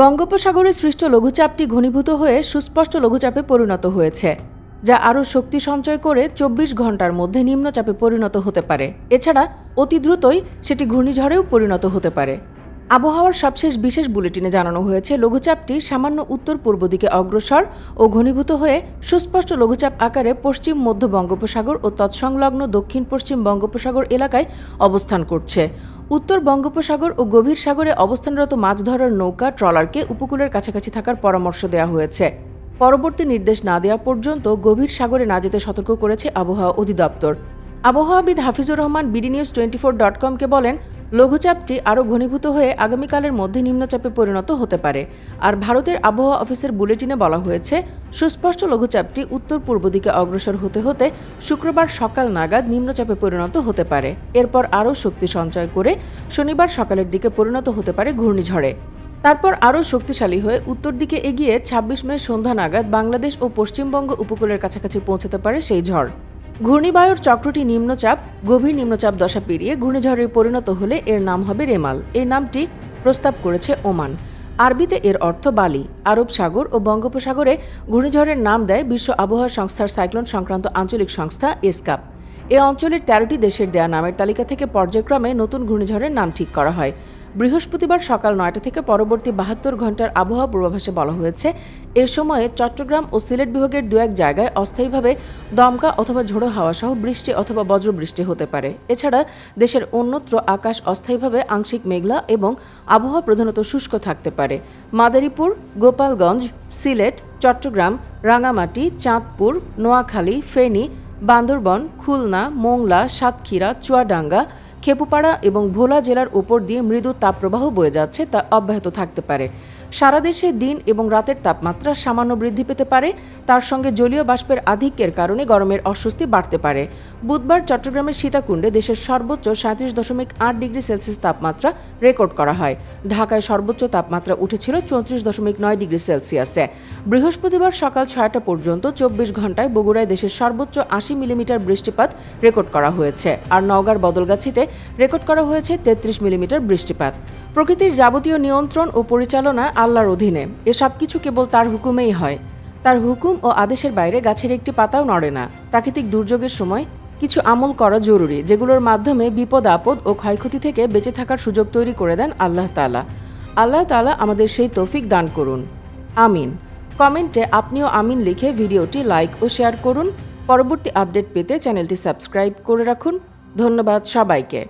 বঙ্গোপসাগরে সৃষ্ট লঘুচাপটি ঘনীভূত হয়ে সুস্পষ্ট লঘুচাপে পরিণত হয়েছে, যা আরও শক্তি সঞ্চয় করে চব্বিশ ঘণ্টার মধ্যে নিম্নচাপে পরিণত হতে পারে। এছাড়া, অতি দ্রুতই সেটি ঘূর্ণিঝড়েও পরিণত হতে পারে। আবহাওয়ার সবশেষ বিশেষ বুলেটিনে জানানো হয়েছে, লঘুচাপটি সামান্য উত্তর পূর্ব দিকে অগ্রসর ও ঘনীভূত হয়ে সুস্পষ্ট লঘুচাপ আকারে পশ্চিম, মধ্য বঙ্গোপসাগর ও তৎসংলগ্ন দক্ষিণ পশ্চিম বঙ্গোপসাগর এলাকায় অবস্থান করছে। উত্তর বঙ্গোপসাগর ও গভীর সাগরে অবস্থানরত মাছ ধরার নৌকা, ট্রলারকে উপকূলের কাছাকাছি থাকার পরামর্শ দেওয়া হয়েছে। পরবর্তী নির্দেশ না দেওয়া পর্যন্ত গভীর সাগরে না যেতে সতর্ক করেছে আবহাওয়া অধিদপ্তর। আবহাওয়াবিদ Hafizur Rahman BD news twenty four dot কমকে বলেন লঘুচাপটি আরও ঘনীভূত হয়ে আগামীকালের মধ্যে নিম্নচাপে পরিণত হতে পারে। আর ভারতের আবহাওয়া অফিসের বুলেটিনে বলা হয়েছে, সুস্পষ্ট লঘুচাপটি উত্তর পূর্ব দিকে অগ্রসর হতে হতে শুক্রবার সকাল নাগাদ নিম্নচাপে পরিণত হতে পারে। এরপর আরও শক্তি সঞ্চয় করে শনিবার সকালের দিকে পরিণত হতে পারে ঘূর্ণিঝড়ে। তারপর আরও শক্তিশালী হয়ে উত্তর দিকে এগিয়ে ২৬ মে সন্ধ্যা নাগাদ বাংলাদেশ ও পশ্চিমবঙ্গ উপকূলের কাছাকাছি পৌঁছাতে পারে সেই ঝড়। ঘূর্ণিবায়ুর চক্রটি নিম্নচাপ, গভীর নিম্নচাপ দশা পেরিয়ে ঘূর্ণিঝড়ে পরিণত হলে এর নাম হবে রেমাল। এই নামটি প্রস্তাব করেছে ওমান। আরবিতে এর অর্থ বালি। আরব সাগর ও বঙ্গোপসাগরে ঘূর্ণিঝড়ের নাম দেয় বিশ্ব আবহাওয়া সংস্থার সাইক্লোন সংক্রান্ত আঞ্চলিক সংস্থা এসকাপ। এ অঞ্চলের তেরোটি দেশের দেয়া নামের তালিকা থেকে পর্যায়ক্রমে নতুন ঘূর্ণিঝড়ের নাম ঠিক করা হয়। বৃহস্পতিবার সকাল নয়টা থেকে পরবর্তী বাহাত্তর ঘণ্টার আবহাওয়া পূর্বাভাসে বলা হয়েছে। এ সময়ে চট্টগ্রাম ও সিলেট বিভাগের দু এক জায়গায় অস্থায়ীভাবে দমকা অথবা ঝোড়ো হাওয়া সহ বৃষ্টি অথবা বজ্রবৃষ্টি হতে পারে। এছাড়া দেশের অন্যত্র আকাশ অস্থায়ীভাবে আংশিক মেঘলা এবং আবহাওয়া প্রধানত শুষ্ক থাকতে পারে। মাদারীপুর, গোপালগঞ্জ, সিলেট, চট্টগ্রাম, রাঙামাটি, চাঁদপুর, নোয়াখালী, ফেনী বান্দরবন, খুলনা, মোংলা, সাতক্ষীরা, চুয়াডাঙ্গা, খেপুপাড়া এবং ভোলা জেলার উপর দিয়ে মৃদু তাপপ্রবাহ বয়ে যাচ্ছে তা অব্যাহত থাকতে পারে। সারা দেশে দিন এবং রাতের তাপমাত্রা সামান্য বৃদ্ধি পেতে পারে। তার সঙ্গে জলীয় বাষ্পের আধিক্যের কারণে গরমের অস্বস্তি বাড়তে পারে। বুধবার চট্টগ্রামের সীতাকুণ্ডে দেশের সর্বোচ্চ সাঁত্রিশ দশমিক আট ডিগ্রি সেলসিয়াস তাপমাত্রা রেকর্ড করা হয়। ঢাকায় সর্বোচ্চ তাপমাত্রা উঠেছিল চৌত্রিশ দশমিক নয় ডিগ্রি সেলসিয়াসে। বৃহস্পতিবার সকাল ছয়টা পর্যন্ত চব্বিশ ঘন্টায় বগুড়ায় দেশের সর্বোচ্চ আশি মিলিমিটার বৃষ্টিপাত রেকর্ড করা হয়েছে। আর নওগাঁর বদলগাছিতে রেকর্ড করা হয়েছে তেত্রিশ মিলিমিটার বৃষ্টিপাত। প্রকৃতির যাবতীয় নিয়ন্ত্রণ ও পরিচালনা আল্লাহর অধীনে। এসব কিছু কেবল তার হুকুমেই হয়। তার হুকুম ও আদেশের বাইরে গাছের একটি পাতাও নড়ে না। প্রাকৃতিক দুর্যোগের সময় কিছু আমল করা জরুরি, যেগুলোর মাধ্যমে বিপদ, আপদ ও ক্ষয়ক্ষতি থেকে বেঁচে থাকার সুযোগ তৈরি করে দেন আল্লাহ তালা আল্লাহ তালা আমাদের সেই তৌফিক দান করুন। আমিন। কমেন্টে আপনিও আমিন লিখে ভিডিওটি লাইক ও শেয়ার করুন। পরবর্তী আপডেট পেতে চ্যানেলটি সাবস্ক্রাইব করে রাখুন। ধন্যবাদ সবাইকে।